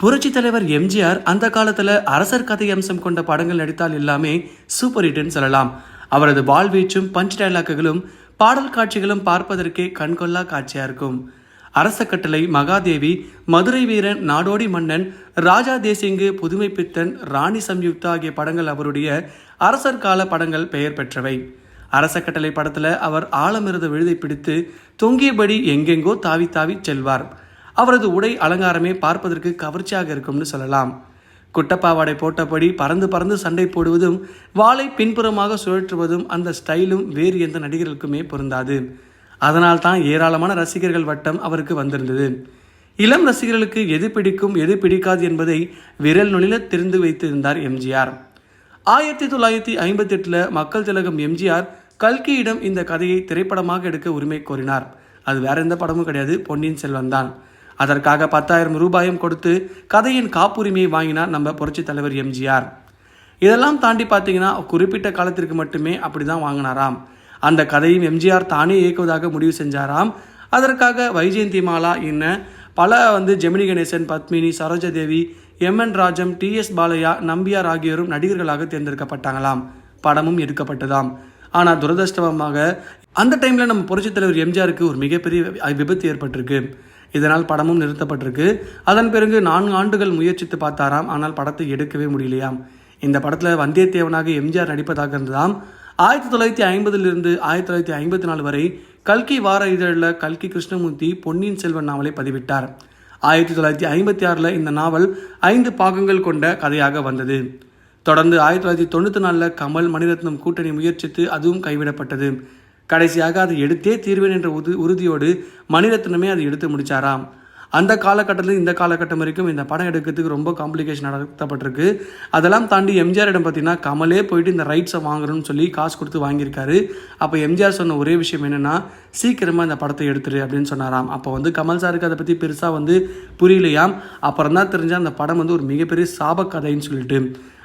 புரட்சி தலைவர் எம்ஜிஆர் அந்த காலத்துல அரசர் கதை அம்சம் கொண்ட படங்கள் நடித்தால் எல்லாமே சூப்பர் ஹிட்னு சொல்லலாம். அவரது வாழ்வீச்சும் பஞ்ச் டைலாக்குகளும் பாடல் காட்சிகளும் பார்ப்பதற்கே கண்கொள்ளா காட்சியா இருக்கும். அரச கட்டளை மகாதேவி மதுரை வீரன் நாடோடி மன்னன் ராஜா தேசிங்கு புதுமை பித்தன் ராணி சம்யுக்தா ஆகிய படங்கள் அவருடைய அரசர் கால படங்கள் பெயர் பெற்றவை. அரச கட்டளை படத்துல அவர் ஆழமிருத விழுதை பிடித்து தொங்கியபடி எங்கெங்கோ தாவி தாவி செல்வார். அவரது உடை அலங்காரமே பார்ப்பதற்கு கவர்ச்சியாக இருக்கும்னு சொல்லலாம். குட்டப்பாவாடை போட்டபடி பறந்து பறந்து சண்டை போடுவதும் வாளை பின்புறமாக சுழற்றுவதும் அந்த ஸ்டைலும் வேறு எந்த நடிகர்களுக்குமே பொருந்தாது. அதனால் தான் ஏராளமான ரசிகர்கள் வட்டம் அவருக்கு வந்திருந்தது. இளம் ரசிகர்களுக்கு எது பிடிக்கும் எது பிடிக்காது என்பதை விரல் நுழில தெரிந்து வைத்திருந்தார் எம்ஜிஆர். ஆயிரத்தி தொள்ளாயிரத்தி ஐம்பத்தி எட்டில் மக்கள் திலகம் எம்ஜிஆர் கல்கியிடம் இந்த கதையை திரைப்படமாக எடுக்க உரிமை கோரினார். அது வேற எந்த படமும் கிடையாது பொன்னியின் செல்வன் தான். அதற்காக பத்தாயிரம் ரூபாயும் கொடுத்து கதையின் காப்புரிமையை வாங்கினார் நம்ம புரட்சி தலைவர் எம்ஜிஆர். இதெல்லாம் தாண்டி பார்த்தீங்கன்னா குறிப்பிட்ட காலத்திற்கு மட்டுமே அப்படி தான் வாங்கினாராம். அந்த கதையும் எம்ஜிஆர் தானே இயக்குவதாக முடிவு செஞ்சாராம். அதற்காக வைஜெயந்தி மாலா என்ன பல வந்து Gemini Ganesan Padmini Sarojadevi M N Rajam T S Balaiah Nambiar ஆகியோரும் நடிகர்களாக தேர்ந்தெடுக்கப்பட்டாங்களாம். படமும் எடுக்கப்பட்டதாம். ஆனால் துரதிருஷ்டவமாக அந்த டைமில் நம்ம புரட்சித் தலைவர் எம்ஜிஆருக்கு ஒரு மிகப்பெரிய வி- விபத்து ஏற்பட்டிருக்கு. இதனால் படமும் நிறுத்தப்பட்டிருக்கு. அதன் பிறகு நான்கு ஆண்டுகள் முயற்சித்து பார்த்தாராம். ஆனால் படத்தை எடுக்கவே முடியலையாம். இந்த படத்தில் வந்தியத்தேவனாக எம்ஜிஆர் நடிப்பதாக இருந்ததாம் ஆயிரத்தி தொள்ளாயிரத்தி ஐம்பதிலிருந்து ஆயிரத்தி தொள்ளாயிரத்தி ஐம்பத்தி நாலு வரை கல்கி வார இதழில் கல்கி கிருஷ்ணமூர்த்தி பொன்னியின் செல்வன் நாவலை பதிவிட்டார். ஆயிரத்தி தொள்ளாயிரத்தி ஐம்பத்தி ஆறில் இந்த நாவல் ஐந்து பாகங்கள் கொண்ட கதையாக வந்தது. தொடர்ந்து ஆயிரத்தி தொள்ளாயிரத்தி தொண்ணூற்றி நாலில் கமல் மணிரத்னம் கூட்டணி முயற்சித்து அதுவும் கைவிடப்பட்டது. கடைசியாக அதை எடுத்தே தீர்வேன் என்ற உது உறுதியோடு மணிரத்னமே அதை எடுத்து முடித்தாராம் அந்த காலகட்டத்தில் இந்த காலகட்டம் வரைக்கும் இந்த படம் எடுக்கிறதுக்கு ரொம்ப காம்ப்ளிகேஷன் நடத்தப்பட்டிருக்கு. அதெல்லாம் தாண்டி எம்ஜிஆரிடம் பார்த்தீங்கன்னா கமலே போயிட்டு இந்த ரைட்ஸை வாங்கணும்னு சொல்லி காசு கொடுத்து வாங்கியிருக்காரு. அப்போ எம்ஜிஆர் சொன்ன ஒரே விஷயம் என்னென்னா சீக்கிரமாக இந்த படத்தை எடுத்துரு அப்படின்னு சொன்னாராம். அப்போ வந்து கமல் சாருக்கு அதை பற்றி பெருசாக வந்து புரியலையாம் அப்புறம் தான் தெரிஞ்சால் அந்த படம் வந்து ஒரு மிகப்பெரிய சாபக்கதைன்னு சொல்லிட்டு.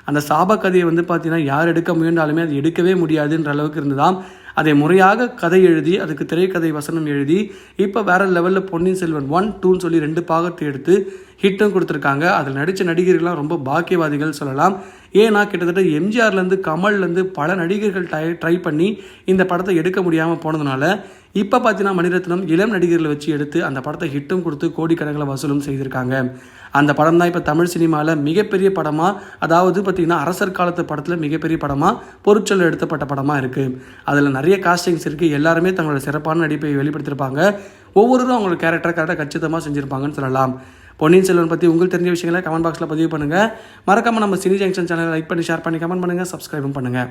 அந்த சாபக்கதையை வந்து பார்த்தீங்கன்னா யார் எடுக்க முயன்றாலுமே அது எடுக்கவே முடியாதுன்ற அளவுக்கு இருந்ததாம். அதை முறையாக கதை எழுதி அதுக்கு திரைக்கதை வசனம் எழுதி இப்போ வேற லெவலில் பொன்னியின் செல்வன் ஒன் டூன்னு சொல்லி ரெண்டு பாகத்தை எடுத்து ஹிட்டும் கொடுத்துருக்காங்க. அதில் நடித்த நடிகர்கள்லாம் ரொம்ப பாக்கியவாதிகள் சொல்லலாம். ஏன்னா கிட்டத்தட்ட எம்ஜிஆர்லேருந்து கமல்லேருந்து பல நடிகர்கள் ட்ரை ட்ரை பண்ணி இந்த படத்தை எடுக்க முடியாமல் போனதுனால இப்போ பார்த்தீங்கன்னா மணிரத்னம் இளம் நடிகர்களை வச்சு எடுத்து அந்த படத்தை ஹிட்டும் கொடுத்து கோடிக்கணக்கில் வசூலும் செய்திருக்காங்க. அந்த படம் தான் இப்போ தமிழ் சினிமாவில் மிகப்பெரிய படமாக அதாவது பார்த்தீங்கன்னா அரசர் காலத்து படத்தில் மிகப்பெரிய படமாக பொருட்சொல் எடுத்தப்பட்ட படமாக இருக்குது அதில் நிறைய காஸ்டிங்ஸ் இருக்குது எல்லாருமே தங்களோட சிறப்பான நடிப்பை வெளிப்படுத்தியிருப்பாங்க ஒவ்வொருவரும் அவங்களோட கேரக்டரை கரெக்டாக கச்சிதமாக செஞ்சுருப்பாங்கன்னு சொல்லலாம். பொன்னியின் செல்வன் பற்றி உங்களுக்கு தெரிஞ்ச விஷயங்களை கமெண்ட் பாக்ஸில் பதிவு பண்ணுங்கள் மறக்காமல் நம்ம சினி ஜங்ஷன் சேனலை லைக் பண்ணி ஷேர் பண்ணி கமெண்ட் பண்ணுங்கள் சப்ஸ்கிரைபும் பண்ணுங்கள்